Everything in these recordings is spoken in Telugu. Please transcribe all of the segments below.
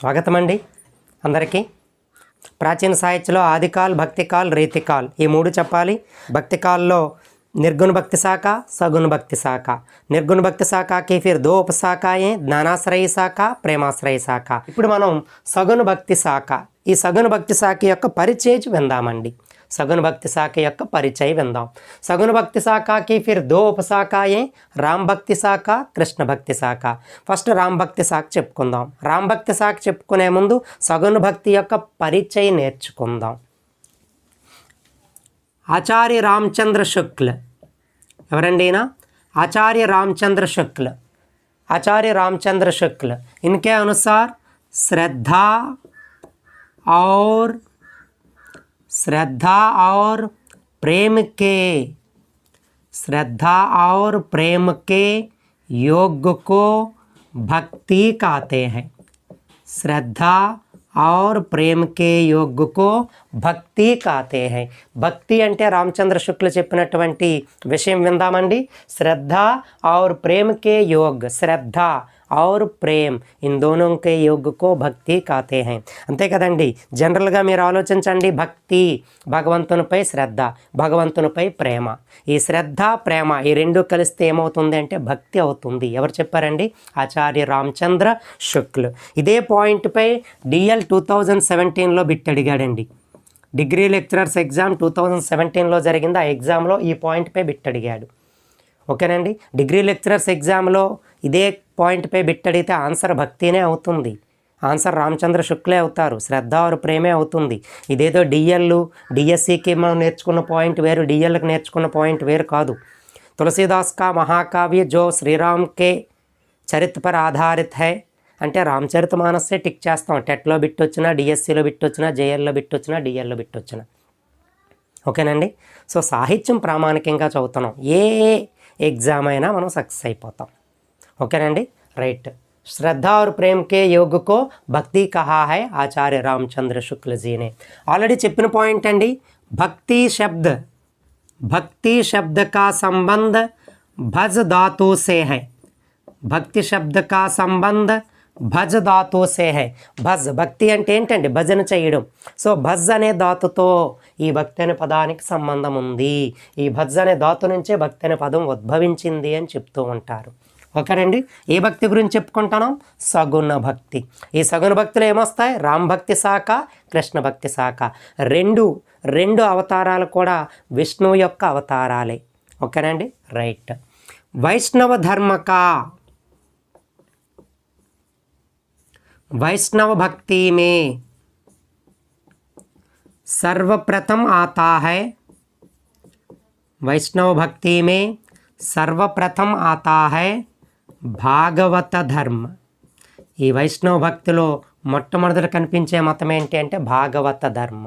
స్వాగతం అండి అందరికీ. ప్రాచీన సాహిత్యంలో ఆదికాల్ భక్తికాల్ రీతికాల్ ఈ మూడు చెప్పాలి. భక్తికాల్లో నిర్గుణ భక్తి శాఖ సగుణ భక్తి శాఖ. నిర్గుణ భక్తి శాఖకి ఫిర్ దో ఉపశాఖయే జ్ఞానాశ్రయ శాఖ ప్రేమాశ్రయ శాఖ. ఇప్పుడు మనం సగుణ భక్తి శాఖ. ఈ సగుణ భక్తి శాఖ యొక్క పరిచయం విందామండి సగుణ భక్తి శాఖ యొక్క పరిచయం విందాం. సగుణ భక్తి శాఖకి ఫిర్ దో ఉపశాఖయే రామ్ భక్తి శాఖ కృష్ణ భక్తి శాఖ. ఫస్ట్ రామ్ భక్తి శాఖ చెప్పుకుందాం. రామ్ భక్తి శాఖ చెప్పుకునే ముందు సగుణ భక్తి యొక్క పరిచయం నేర్చుకుందాం. ఆచార్య రామచంద్ర శుక్ల. ఎవరండి ఆచార్య రామచంద్ర శుక్ల. ఆచార్య रामचंद्र శుక్ల. ఇన్కే अनुसार श्रद्धा और श्रद्धा और प्रेम के श्रद्धा और प्रेम के योग को भक्ति कहते हैं श्रद्धा और ప్రేమ కే యోగ్ కో భక్తి కాతే హై భక్తి అంటే రామచంద్ర శుక్ల చెప్పినటువంటి విషయం విందామండి శ్రద్ధ और ప్రేమ కే యోగ్ శ్రద్ధ और ప్రేమ్ ఇన్ దోనో యోగ్కో భక్తి కాతే హై అంతే కదండి జనరల్గా మీరు ఆలోచించండి భక్తి భగవంతునిపై శ్రద్ధ భగవంతునిపై ప్రేమ ఈ శ్రద్ధ ప్రేమ ఈ రెండు కలిస్తే ఏమవుతుంది అంటే భక్తి అవుతుంది. ఎవరు చెప్పారండి? ఆచార్య రామచంద్ర శుక్ల్. ఇదే పాయింట్పై డిఎల్ టూ థౌజండ్ సెవెంటీన్లో bit అడిగాడండి. Degree lecturers exam two thousand సెవెంటీన్లో జరిగింది. ఆ ఎగ్జామ్లో ఈ పాయింట్పై బిట్ అడిగాడు. ఓకేనండి? డిగ్రీ లెక్చరర్స్ ఎగ్జామ్లో ఇదే పాయింట్పై బిట్టడితే ఆన్సర్ భక్తినే అవుతుంది. ఆన్సర్ రామచంద్ర శుక్లే అవుతారు. శ్రద్ధ ఆరు ప్రేమే అవుతుంది. ఇదేదో డిఎల్ డిఎస్సికి మనం నేర్చుకున్న పాయింట్ వేరు డిఎల్కి నేర్చుకున్న పాయింట్ వేరు కాదు. తులసీదాస్ కా మహాకావ్య జో శ్రీరామ్ కే చరిత్ర పర్ ఆధారిత్ హై. అంటే రామచరిత మానసే టిక్ చేస్తాం. టెట్లో బిట్ వచ్చినా డిఎస్సిలో బిట్ వచ్చినా జేఎల్లో బిట్ వచ్చినా డిఎల్లో బిట్ వచ్చినా ఓకేనండి? సో సాహిత్యం ప్రామాణికంగా చదువుతున్నాం. ఏ ఎగ్జామ్ అయినా మనం సక్సెస్ అయిపోతాం. ఓకేనండి రైట్ శ్రద్ధ और ప్రేమ కే योग को భక్తి కహా హై ఆచార్య రామచంద్ర శుక్ల జీనే ఆల్రెడీ చెప్పిన పాయింట్ అండి భక్తి శబ్ద భక్తి శబ్ద కా సంబంధ భజ్ ధాతు సే హై భక్తి శబ్ద కా సంబంధ భజ్ ధాతు సే హై భజ్ భక్తి అంటే ఏంటండి భజన చేయడం సో భజ్ అనే ధాతుతో ఈ భక్తి అనే పదానికి సంబంధం ఉంది ఈ భజ్ అనే ధాతు నుంచే భక్తి అనే పదం ఉద్భవించింది అని చెప్తూ ఉంటారు ఓకేనండి ఏ భక్తి గురించి చెప్పుకుంటున్నాం సగుణ భక్తి ఈ సగుణ భక్తులు ఏమొస్తాయి రామ్ భక్తి శాఖ కృష్ణ భక్తి శాఖ రెండు రెండు అవతారాలు కూడా విష్ణువు యొక్క అవతారాలే ఓకేనండి రైట్ వైష్ణవ ధర్మక वैष्णव भक्ति में सर्वप्रथम आता है वैष्णव भक्ति में सर्वप्रथम आता है భాగవత ధర్మ ఈ వైష్ణవ భక్తిలో మొట్టమొదట కనిపించే మతం ఏంటి అంటే భాగవత ధర్మ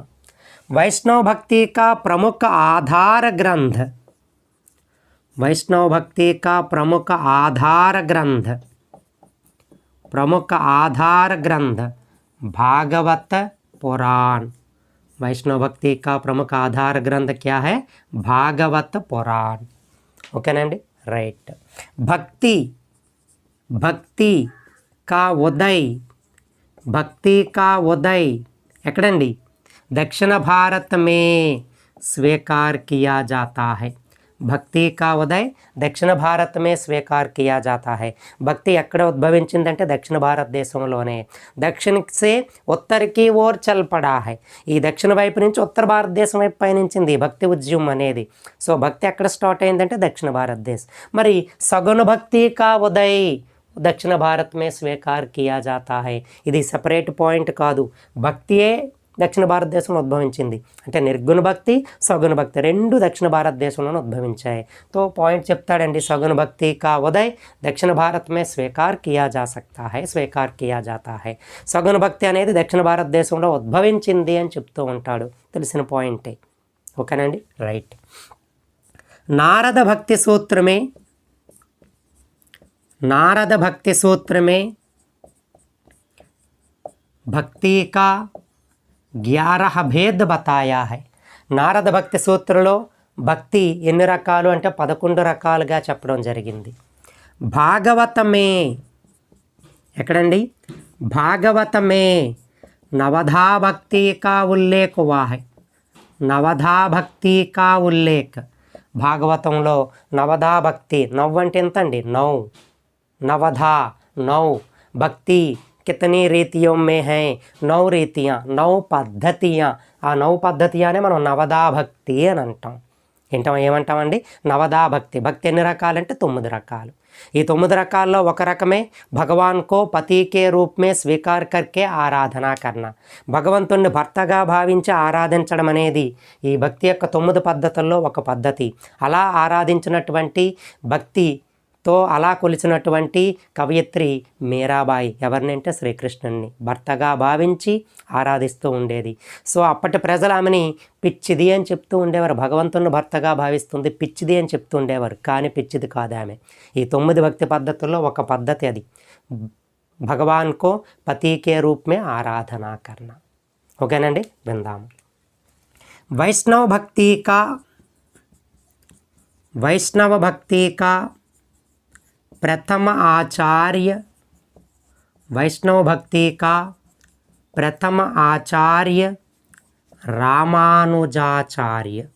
వైష్ణవ భక్తి కా ప్రముఖ ఆధార గ్రంథ వైష్ణవ భక్తి కా ప్రముఖ ఆధార గ్రంథ प्रमुख आधार ग्रंथ भागवत पुराण वैष्णव भक्ति का प्रमुख आधार ग्रंथ क्या है भागवत पुराण ఓకేనండి రైట్ భక్తి భక్తి కా ఉదయ్? భక్తి కా ఉదయ్. ఎక్కడండి? దక్షిణ భారత్ మే స్వీకార్ కియా జాతా హై. భక్తి కా ఉదయ్ దక్షిణ భారత్ మే స్వీకార్ కియా జాతా హై. భక్తి ఎక్కడ ఉద్భవించిందంటే దక్షిణ భారతదేశంలోనే. దక్షిణ సే ఉత్తరకి ఓర్ చల్పడా హై. ఈ దక్షిణ వైపు నుంచి ఉత్తర భారతదేశం వైపు పయనించింది భక్తి ఉద్యమం అనేది. సో భక్తి ఎక్కడ స్టార్ట్ అయిందంటే దక్షిణ భారతదేశం. మరి సగుణ భక్తి కా ఉదయ్? దక్షిణ భారత్ మే స్వీకార్ కియా జాతా హై ఇది సెపరేట్ పాయింట్ కాదు భక్తియే దక్షిణ భారతదేశంలో ఉద్భవించింది అంటే నిర్గుణ భక్తి సగుణ భక్తి రెండు దక్షిణ భారతదేశంలోనే ఉద్భవించాయి తో పాయింట్ చెప్తాడండి సగుణ భక్తి కా ఉదయ్ దక్షిణ భారత్ మే స్వీకార్ కియా జా సక్తా హై స్వీకార్ కియా జాతా హై సగుణ భక్తి అనేది దక్షిణ భారతదేశంలో ఉద్భవించింది అని చెప్తూ ఉంటాడు తెలిసిన పాయింటే ఓకేనండి రైట్ నారద భక్తి సూత్రమే నారద భక్తి సూత్రమే. భక్తి కా గ్యారహ భేద్ బతాయా హై నారద భక్తి సూత్రలో భక్తి ఎన్ని రకాలు అంటే పదకొండు రకాలుగా చెప్పడం జరిగింది. భాగవతమే. ఎక్కడండి? భాగవతమే. నవధా భక్తి కా ఉల్లేఖ వాహై. నవధా భక్తి కా ఉల్లేఖ. భాగవతంలో నవధా భక్తి నవ్వు అంటే అండి నవ్వు. నవధా నౌ భక్తి कितनी रीतियों में हैं? నౌ రీతియా నౌ పద్ధతియా ఆ నౌ అనే మనం నవదా భక్తి అని అంటాం. ఏంటం ఏమంటామండి? నవదా భక్తి. భక్తి ఎన్ని రకాలంటే తొమ్మిది రకాలు. ఈ తొమ్మిది రకాల్లో ఒక రకమే భగవాన్ కో పతి రూపమే స్వీకార్ కర్కే ఆరాధన కర్ణ. భగవంతుణ్ణి భర్తగా భావించి ఆరాధించడం అనేది ఈ భక్తి యొక్క తొమ్మిది పద్ధతుల్లో ఒక పద్ధతి. అలా ఆరాధించినటువంటి భక్తి తో అలా కొలిచినటువంటి కవయిత్రి మీరాబాయి ఎవరినంటే శ్రీకృష్ణుణ్ణి. భర్తగా భావించి ఆరాధిస్తూ ఉండేది. సో అప్పటి ప్రజలు ఆమెని పిచ్చిది అని చెప్తూ ఉండేవారు. భగవంతుని భర్తగా భావిస్తుంది పిచ్చిది అని చెప్తూ ఉండేవారు. కానీ పిచ్చిది కాదు ఆమె. ఈ తొమ్మిది భక్తి పద్ధతుల్లో ఒక పద్ధతి అది. భగవాన్కో పతీకే రూపమే ఆరాధనా కర్ణ ఓకేనండి? విందాము వైష్ణవ భక్తి కా వైష్ణవ భక్తి కా प्रथम आचार्य वैष्णव भक्ति का प्रथम आचार्य रामानुजाचार्य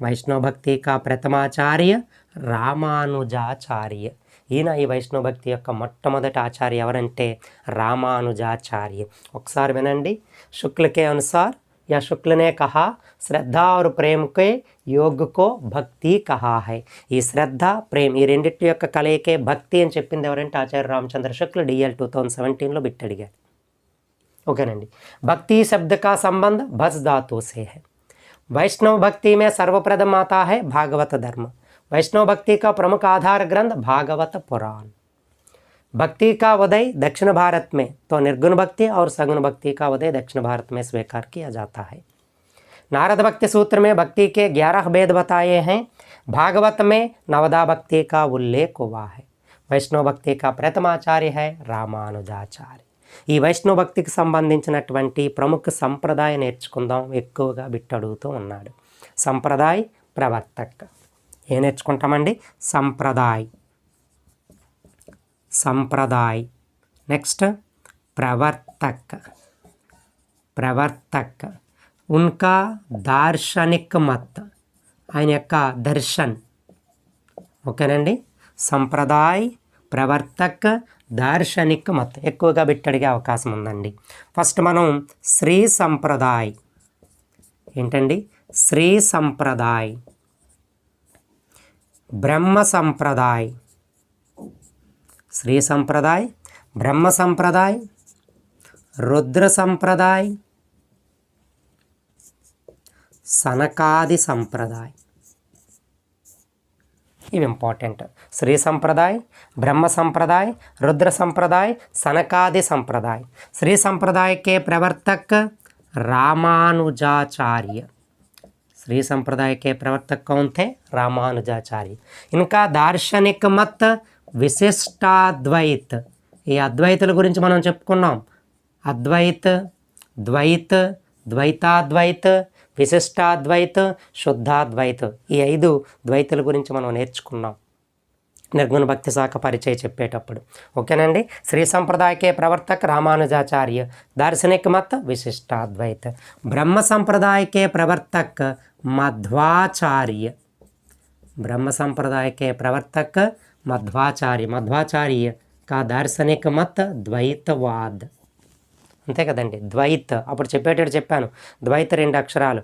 వైష్ణవ భక్తి కా ప్రథమాచార్య రామానుజాచార్య ఈయన ఈ వైష్ణవ భక్తి యొక్క మొట్టమొదటి ఆచార్య ఎవరంటే రామానుజాచార్య ఒకసారి వినండి శుక్ల के अनुसार यहाँ शुक्ल ने कहा, श्रद्धा और प्रेम के योग को भक्ति कहा है। ये श्रद्धा, प्रेम यह रेट कलईके भक्ति अवर Acharya Ramchandra Shukla DL two thousand scene बिटड़गा ओके भक्ति शब्द का संबंध भज धातु से है वैष्णव भक्ति में सर्वप्रदमाता है भागवत धर्म वैष्णव भक्ति का प्रमुख आधार ग्रंथ भागवत पुराण भक्ति का उदय दक्षिण भारत में तो निर्गुण भक्ति और सगुण भक्ति का उदय दक्षिण भारत में स्वीकार किया जाता है नारद भक्ति सूत्र में भक्ति के ग्यारह भेद बताए हैं भागवत में नवदा भक्ति का उल्लेख हुआ है वैष्णव भक्ति का प्रथमाचार्य है रामानुजाचार्य ఈ వైష్ణవ భక్తికి సంబంధించినటువంటి ప్రముఖ సంప్రదాయం నేర్చుకుందాం ఎక్కువగా బిట్ అడుగుతూ ఉన్నాడు సంప్రదాయ్ ప్రవర్తక్ ఏం నేర్చుకుంటామండి సంప్రదాయ్ సంప్రదాయ్. నెక్స్ట్ ప్రవర్తక్. ప్రవర్తక్. ఉన్కా దార్శనిక్ మత్. ఆయన యొక్క దర్శన్. ఓకేనండి? సంప్రదాయ్ ప్రవర్తక్ దార్శనిక్ మత్. ఎక్కువగా బిట్టడిగే అవకాశం ఉందండి. ఫస్ట్ మనం శ్రీ సంప్రదాయ్. ఏంటండి? శ్రీ సంప్రదాయ్. బ్రహ్మ సంప్రదాయ్. శ్రీ సంప్రదాయ్ బ్రహ్మ సంప్రదాయ్ రుద్ర సంప్రదాయ్ సనకాది సంప్రదాయ్. ఇవి ఇంపార్టెంట్ శ్రీ సంప్రదాయ్ బ్రహ్మ సంప్రదాయ్ రుద్ర సంప్రదాయ్ సనకాది సంప్రదాయ్. శ్రీ సంప్రదాయకే ప్రవర్తక్ రామానుజాచార్య. శ్రీ సంప్రదాయకే ప్రవర్తక్ కౌంతే రామానుజాచార్య. ఇంకా దార్శనిక మత్ విశిష్టాద్వైత్. ఈ అద్వైతుల గురించి మనం చెప్పుకున్నాం. అద్వైత్ ద్వైత్ ద్వైతాద్వైత్ విశిష్టాద్వైత్ శుద్ధాద్వైత్. ఈ ఐదు ద్వైతుల గురించి మనం నేర్చుకున్నాం. నిర్గుణ భక్తి శాఖ పరిచయ చెప్పేటప్పుడు. ఓకేనండి? శ్రీ సంప్రదాయకే ప్రవర్తక రామానుజాచార్య దార్శనిక మత విశిష్టాద్వైత్. బ్రహ్మ సంప్రదాయకే ప్రవర్తక మధ్వాచార్య. బ్రహ్మ సంప్రదాయకే ప్రవర్తక మధ్వాచార్య మధ్వాచార్య కా దార్శనిక మత్ ద్వైతవాద్. అంతే కదండి ద్వైత్. అప్పుడు చెప్పేటట్టు చెప్పాను ద్వైత రెండు అక్షరాలు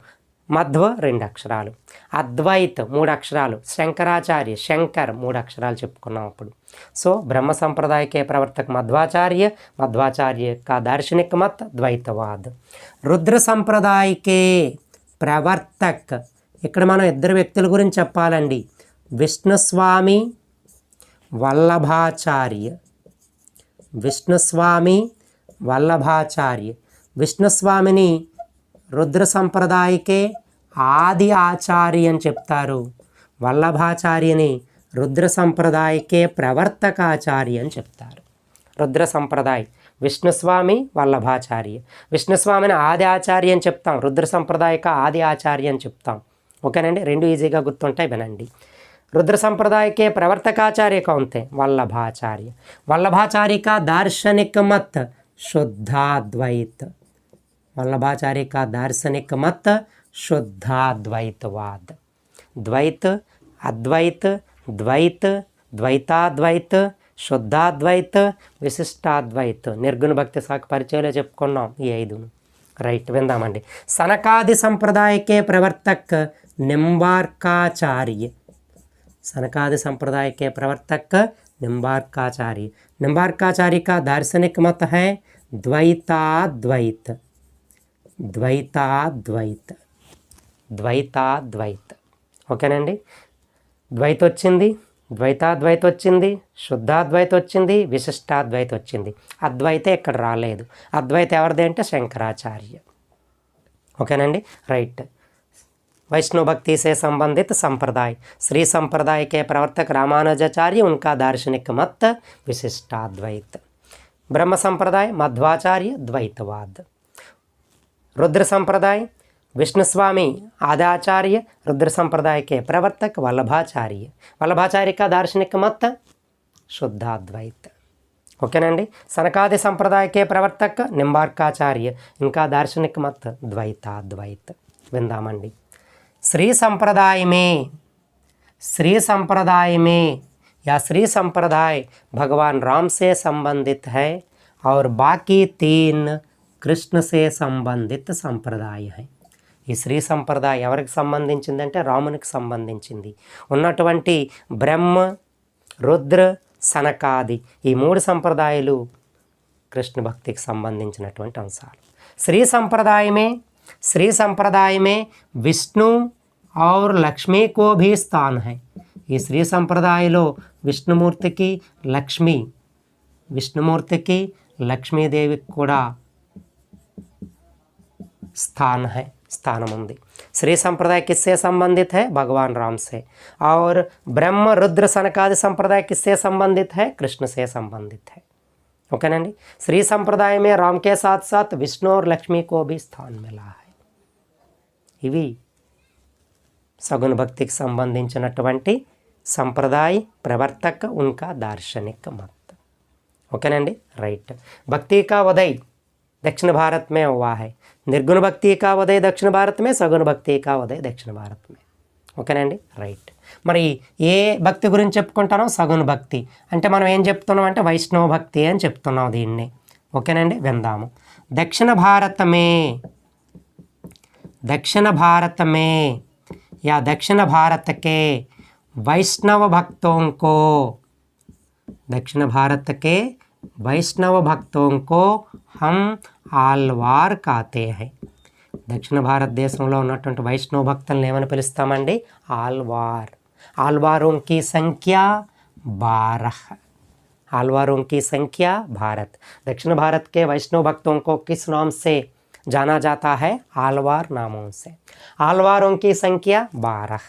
మధ్వ రెండు అక్షరాలు అద్వైత్ మూడు అక్షరాలు శంకరాచార్య శంకర్ మూడు అక్షరాలు చెప్పుకున్నాం అప్పుడు. సో బ్రహ్మ సంప్రదాయకే ప్రవర్తక మధ్వాచార్య మధ్వాచార్య కా దార్శనిక మత్ ద్వైతవాద్. రుద్ర సంప్రదాయకే ప్రవర్తక్. ఇక్కడ మనం ఇద్దరు వ్యక్తుల గురించి చెప్పాలండి. విష్ణుస్వామి వల్లభాచార్య. విష్ణుస్వామి వల్లభాచార్య. విష్ణుస్వామిని రుద్ర సంప్రదాయకే ఆది ఆచార్య అని చెప్తారు. వల్లభాచార్యని రుద్ర సంప్రదాయకే ప్రవర్తకాచార్య అని చెప్తారు. రుద్ర సంప్రదాయ విష్ణుస్వామి వల్లభాచార్య. విష్ణుస్వామిని ఆది ఆచార్య అని చెప్తాం. రుద్ర సంప్రదాయక ఆది ఆచార్య అని చెప్తాం. ఓకేనండి? రెండు ఈజీగా గుర్తుంటాయి వినండి. రుద్ర సంప్రదాయకే ప్రవర్తకాచార్య కౌంతే వల్లభాచార్య. వల్లభాచారిక దార్శనిక మత్ శుద్ధాద్వైత్. వల్లభాచారిక దార్శనిక మత్ శుద్ధాద్వైతవాద్ ద్వైత్ అద్వైత్ ద్వైత్ ద్వైతాద్వైత్ శుద్ధాద్వైత్ విశిష్టాద్వైత్. నిర్గుణ భక్తి శాఖ పరిచయంలో చెప్పుకున్నాం ఈ ఐదును. రైట్ విందామండి. సనకాది సంప్రదాయకే ప్రవర్తక్ నింబార్కాచార్య सनकादि संप्रदाय के प्रवर्तक निम्बार्काचार्य निम्बार्काचार्य का दार्शनिक मत है द्वैताद्वैत ద్వైతాద్వైత్ ద్వైతాద్వైత్ ఓకేనండి ద్వైత వచ్చింది ద్వైతాద్వైత వచ్చింది శుద్ధాద్వైత వచ్చింది విశిష్టాద్వైత వచ్చింది అద్వైత ఇక్కడ రాలేదు అద్వైత ఎవరిది అంటే శంకరాచార్య ఓకేనండి రైట్ वैष्णव भक्ति से संबंधित संप्रदाय श्री संप्रदाय के प्रवर्तक रामानुजाचार्य उनका दार्शनिक मत विशिष्टाद्वैत ब्रह्म संप्रदाय मध्वाचार्य द्वैतवाद रुद्र संप्रदाय विष्णु स्वामी आदाचार्य रुद्र संप्रदाय के प्रवर्तक वल्लभाचार्य वल्लभाचार्य का दार्शनिक मत शुद्धाद्वैत ఓకేనండి సనకాది సంప్రదాయకే ప్రవర్తక నింబార్కాచార్య ఇంకా దార్శనిక మత్ ద్వైతాద్వైత్ విందామండి विंदामंडी श्री संप्रदाय में श्री संप्रदाय में या श्री संप्रदाय भगवान राम से संबंधित है और बाकी तीन కృష్ణ సే సంబంధిత సంప్రదాయ హై ఈ శ్రీ సంప్రదాయం ఎవరికి సంబంధించిందంటే రామునికి సంబంధించింది ఉన్నటువంటి బ్రహ్మ రుద్ర సనకాది ఈ మూడు సంప్రదాయాలు కృష్ణ భక్తికి సంబంధించినటువంటి అంశాలు శ్రీ సంప్రదాయమే श्री संप्रदाय में విష్ణు और లక్ష్మీ కో భీ స్థాన్ హై ఈ శ్రీ సంప్రదాయలో విష్ణుమూర్తికి లక్ష్మి విష్ణుమూర్తికి లక్ష్మీదేవికి కూడా స్థాన్ स्थान है, स्थान श्री संप्रदाय किससे संबंधित है? भगवान राम से। और ब्रह्म, रुद्र, सनकादि संप्रदाय किससे संबंधित है? कृष्ण से संबंधित है। ओके नी श्री संप्रदाय में राम के साथ साथ विष्णु और लक्ष्मी को भी स्थान मिला है। इवी సగుణ భక్తికి సంబంధించినటువంటి సంప్రదాయ ప్రవర్తక ఉన్కా దార్శనిక మత్ ఓకేనండి రైట్ భక్తి కా ఉదయ్ दक्षिण भारत में हुआ है निर्गुण भक्ति का उदय दक्षिण भारत में सगुण భక్తి का ఉదయ్ దక్షిణ భారత్ में ఓకేనండి రైట్ మరి ఏ భక్తి గురించి చెప్పుకుంటానో సగుణ భక్తి అంటే మనం ఏం చెప్తున్నాం అంటే వైష్ణవ భక్తి అని చెప్తున్నాం దీన్ని ఓకేనండి విందాము దక్షిణ భారతమే दक्षिण भारत में या दक्षिण भारत के वैष्णव भक्तों को दक्षिण भारत के वैष्णव भक्तों को हम ఆల్వార్ కాతే హై దక్షిణ భారతదేశంలో ఉన్నటువంటి వైష్ణవ భక్తులను ఏమని పిలుస్తామండి ఆల్వార్ ఆల్వారోं की సంఖ్య बारह आलवारों की संख्या भारत दक्षिण भारत के वैष्णव भक्तों को किस नाम से जाना जाता है आलवार नामों से आलवारों की संख्या बारह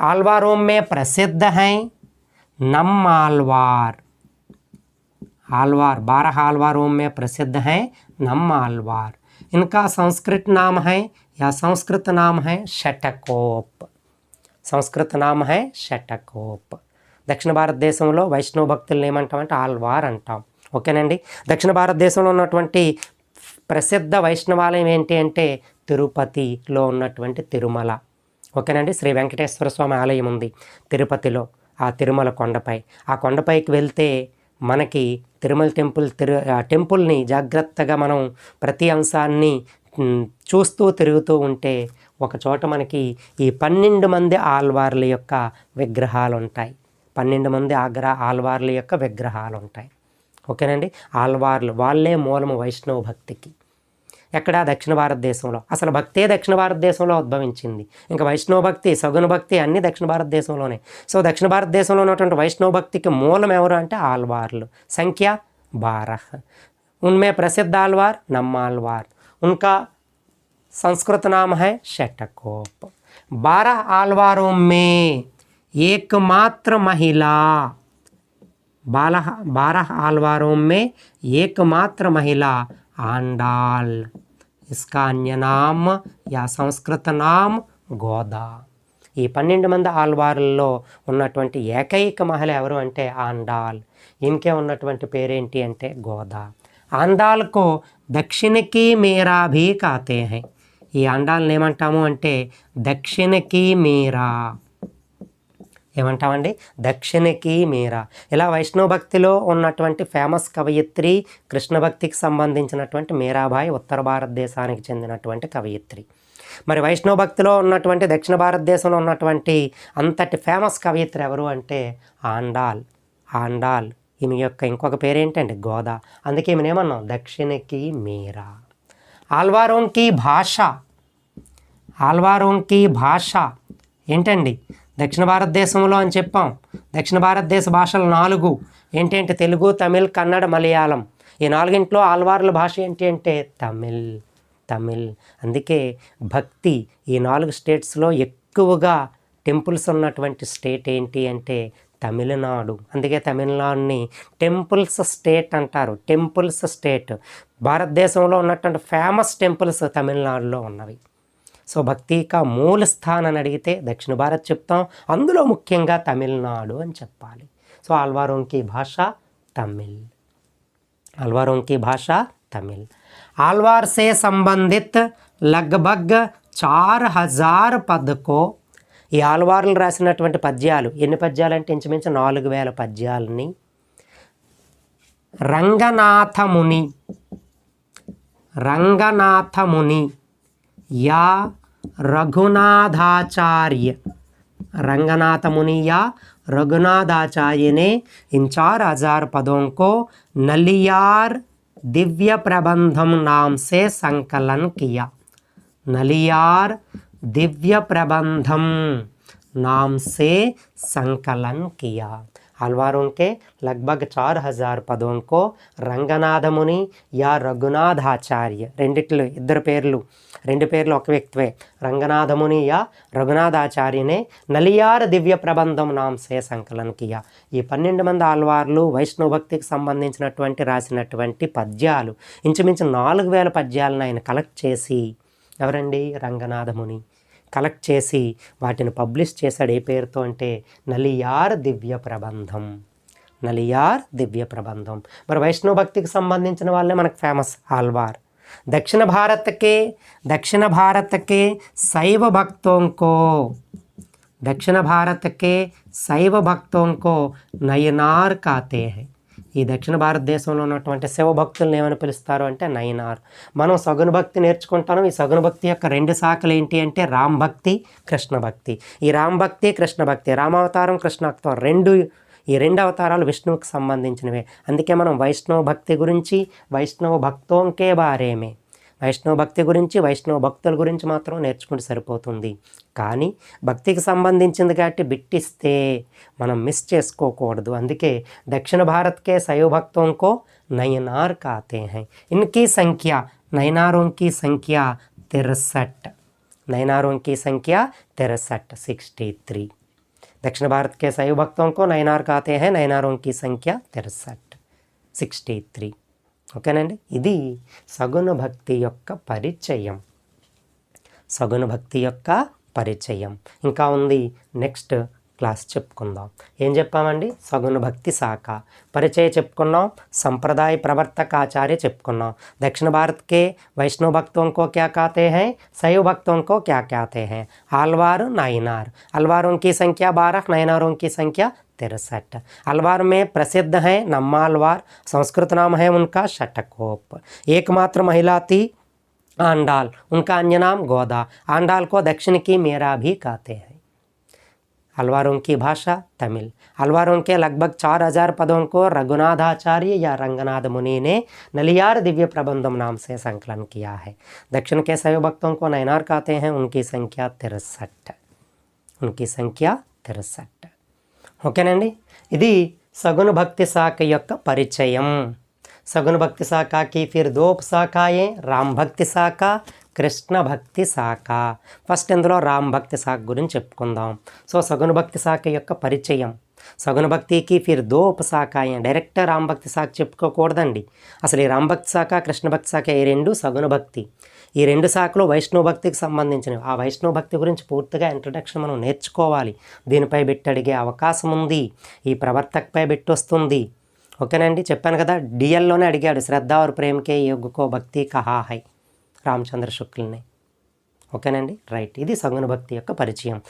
आलवारों में प्रसिद्ध हैं नम आलवार आलवार बारह आलवारों में प्रसिद्ध हैं नम आलवार इनका संस्कृत नाम है या संस्कृत नाम है शटकोप సంస్కృత నామ హై షటకోప్ దక్షిణ భారతదేశంలో వైష్ణవ భక్తులను ఏమంటామంటే ఆల్వార్ అంటాం ఓకేనండి దక్షిణ భారతదేశంలో ఉన్నటువంటి ప్రసిద్ధ వైష్ణవాలయం ఏంటి అంటే తిరుపతిలో ఉన్నటువంటి తిరుమల. ఓకేనండి? శ్రీ వెంకటేశ్వర స్వామి ఆలయం ఉంది తిరుపతిలో ఆ తిరుమల కొండపై. ఆ కొండపైకి వెళ్తే మనకి తిరుమల టెంపుల్ తిరు ఆ టెంపుల్ని జాగ్రత్తగా మనం ప్రతి అంశాన్ని చూస్తూ తిరుగుతూ ఉంటే ఒక చోట మనకి ఈ పన్నెండు మంది ఆల్వార్ల యొక్క విగ్రహాలు ఉంటాయి పన్నెండు మంది ఆగ్రా ఆల్వార్ల యొక్క విగ్రహాలు ఉంటాయి ఓకేనండి ఆల్వార్లు వాళ్ళే మూలము వైష్ణవ భక్తికి ఎక్కడ దక్షిణ భారతదేశంలో అసలు భక్తే దక్షిణ భారతదేశంలో ఉద్భవించింది ఇంకా వైష్ణవ భక్తి సగుణ భక్తి అన్నీ దక్షిణ భారతదేశంలోనే సో దక్షిణ భారతదేశంలో ఉన్నటువంటి వైష్ణవ భక్తికి మూలం ఎవరు అంటే ఆల్వార్లు సంఖ్య బారహ్ उनमें प्रसिद्ध आलवार नम्मालवार उनका संस्कृत नाम है शटकोप बारह आलवारों में एकमात्र महिला बारह बारह आलवारों में एकमात्र महिला आंडाल इसका अन्य नाम या సంస్కృత నామ్ గోదా ఈ పన్నెండు మంది ఆల్వార్లలో ఉన్నటువంటి ఏకైక మహిళ ఎవరు అంటే ఆండాల్ ఈమెకే ఉన్నటువంటి పేరేంటి అంటే గోదా ఆండాల్కో దక్షిణకి మీరా భీ కాతే హై ఈ ఆండాల్ని ఏమంటాము అంటే దక్షిణకి మీరా ఏమంటామండి? దక్షిణకి మీరా. ఇలా వైష్ణవ భక్తిలో ఉన్నటువంటి ఫేమస్ కవయిత్రి కృష్ణ భక్తికి సంబంధించినటువంటి మీరాబాయి ఉత్తర భారతదేశానికి చెందినటువంటి కవయిత్రి. మరి వైష్ణవ భక్తిలో ఉన్నటువంటి దక్షిణ భారతదేశంలో ఉన్నటువంటి అంతటి ఫేమస్ కవయిత్రి ఎవరు అంటే ఆండాల్. ఆండాల్ ఈమె యొక్క ఇంకొక పేరేంటండి? గోదా. అందుకే ఈమెనేమన్నాం దక్షిణకి మీరా. ఆల్వారోంకి భాష. ఆల్వారోంకి భాష. ఏంటండి? దక్షిణ భారతదేశంలో అని చెప్పాం. దక్షిణ భారతదేశ భాషలు నాలుగు. ఏంటంటే? తెలుగు తమిళ్ కన్నడ మలయాళం. ఈ నాలుగింట్లో ఆల్వార్ల భాష ఏంటి అంటే తమిళ్ తమిళ్. అందుకే భక్తి ఈ నాలుగు స్టేట్స్లో ఎక్కువగా టెంపుల్స్ ఉన్నటువంటి స్టేట్ ఏంటి అంటే తమిళనాడు. అందుకే తమిళనాడుని టెంపుల్స్ స్టేట్ అంటారు. Temples state. భారతదేశంలో ఉన్నటువంటి ఫేమస్ టెంపుల్స్ తమిళనాడులో ఉన్నవి. సో భక్తి యొక్క మూల స్థానాన్ని అడిగితే దక్షిణ భారత్ చెప్తాం. అందులో ముఖ్యంగా తమిళనాడు అని చెప్పాలి. సో ఆల్వారోంకి భాష తమిళ్. ఆల్వారోంకి భాష తమిళ్. ఆల్వార్ సే సంబంధిత్ లగ్భగ్ చార్ హజార్ పదకో. ఈ ఆల్వార్లు రాసినటువంటి పద్యాలు ఎన్ని పద్యాలు అంటే ఇంచుమించు నాలుగు వేల పద్యాలని. రంగనాథముని రంగనాథముని యా रघुनाथाचार्य। रंगनाथ मुनि या रघुनाथाचार्य ने इन चार हज़ार पदों को नलियार दिव्य प्रबंधम नाम से संकलन किया। नलियार दिव्य प्रबंधम नाम से संकलन किया। हलवारों के लगभग चार हजार पदों को రంగనాథ ముని యా రఘునాథాచార్య రెండిట్లు ఇద్దరు పేర్లు రెండు పేర్లు ఒక వ్యక్తివే రంగనాథముని యా రఘునాథాచార్యనే నలియార్ దివ్య ప్రబంధం నాంసే సంకలన్ కియా ఈ పన్నెండు మంది ఆల్వార్లు వైష్ణవ భక్తికి సంబంధించినటువంటి రాసినటువంటి పద్యాలు ఇంచుమించు నాలుగు వేల పద్యాలను ఆయన కలెక్ట్ చేసి ఎవరండి రంగనాథముని కలెక్ట్ చేసి వాటిని పబ్లిష్ చేశాడు ఏ పేరుతో అంటే నలియార్ దివ్య ప్రబంధం. నలియార్ దివ్య ప్రబంధం. మరి వైష్ణవ భక్తికి సంబంధించిన వాళ్ళే మనకు ఫేమస్ ఆల్వార్ దక్షిణ భారత్కే దక్షిణ భారత్కే శైవ భక్తోంకో. దక్షిణ భారత్కే శైవ భక్తోంకో నయనార్ కాతే హై. ఈ దక్షిణ భారతదేశంలో ఉన్నటువంటి శివభక్తులను ఏమని పిలుస్తారు అంటే నయనార్. మనం సగుణ భక్తి నేర్చుకుంటాం ఈ సగుణ భక్తి యొక్క రెండు శాఖలు ఏంటి అంటే రామ్ భక్తి కృష్ణ భక్తి. ఈ రామ్ భక్తి కృష్ణ భక్తి. రామావతారం కృష్ణ రెండు ఈ రెండు అవతారాలు విష్ణువుకి సంబంధించినవే. అందుకే మనం వైష్ణవ భక్తి గురించి వైష్ణవ భక్తోంకే బారేమే. వైష్ణవ భక్తి గురించి వైష్ణవ భక్తుల గురించి మాత్రం నేర్చుకుంటే సరిపోతుంది కానీ భక్తికి సంబంధించింది కాబట్టి బిట్టిస్తే మనం మిస్ చేసుకోకూడదు అందుకే దక్షిణ భారత్కే శైవ భక్తों को నయనార్ కాతే हैं इनकी संख्या नयनारों की संख्या तिरसठ नयनारों की संख्या तिरसठ सिक्सटी थ्री दक्षिण भारत के शैव भक्तों को नयनार कहते हैं नयनारों की संख्या तिरसठ సిక్స్టీ త్రీ ఓకేనండి ఇది సగుణ భక్తి యొక్క పరిచయం సగుణ భక్తి యొక్క పరిచయం ఇంకా ఉంది నెక్స్ట్ క్లాస్ చెప్పుకుందాం ఏం చెప్పామండి సగుణ భక్తి శాఖ పరిచయం చెప్పుకున్నాం సంప్రదాయ ప్రవర్తక ఆచార్య చెప్పుకున్నాం దక్షిణ భారత్ के वैष्णव भक्तों को क्या कहते हैं शैव भक्तों को क्या कहते हैं आलवार नाइनार अलवारों की संख्या बारह नयनारों की संख्या तिरसठ। अलवार में प्रसिद्ध हैं नम्मालवार, संस्कृत नाम है उनका शटकोप एकमात्र महिला थी आंडाल, उनका अन्य नाम गोदा। आंडाल को दक्षिण की मेरा भी कहते हैं। अलवारों की भाषा तमिल। अलवारों के लगभग चार हज़ार पदों को रघुनाथाचार्य या रंगनाथ मुनि ने नलियार दिव्य प्रबंधम नाम से संकलन किया है। दक्षिण के शैव भक्तों को नयनार कहते हैं, उनकी संख्या तिरसठ। उनकी संख्या तिरसठ। ఓకేనండి? ఇది సగుణ భక్తి శాఖ యొక్క పరిచయం. సగుణ భక్తి శాఖకి ఫిర్ దోప్ శాఖయే రామ్ భక్తి శాఖ కృష్ణ భక్తి శాఖ. ఫస్ట్ ఇందులో రామ్ భక్తి శాఖ గురించి చెప్పుకుందాం. సో సగుణ భక్తి శాఖ యొక్క పరిచయం. సగుణ భక్తికి ఫిర్ దో ఉపశాఖాయ డైరెక్ట్ రామ్ భక్తి శాఖ చెప్పుకోకూడదండి. అసలు ఈ రామ్ భక్తి శాఖ కృష్ణ భక్తి శాఖ ఈ రెండు సగుణ భక్తి. ఈ రెండు శాఖలు వైష్ణవ భక్తికి సంబంధించినవి. ఆ వైష్ణవ భక్తి గురించి పూర్తిగా ఇంట్రడక్షన్ మనం నేర్చుకోవాలి. దీనిపై బిట్ అడిగే అవకాశం ఉంది. ఈ ప్రవర్తకపై బిట్ వస్తుంది ఓకేనండి చెప్పాను కదా డిఎల్లోనే అడిగాడు శ్రద్ధ और ప్రేమకే యోగ్కో భక్తి కహా హై. రామచంద్ర శుక్ల్ని. ఓకేనండి రైట్. ఇది సగుణ భక్తి యొక్క పరిచయం.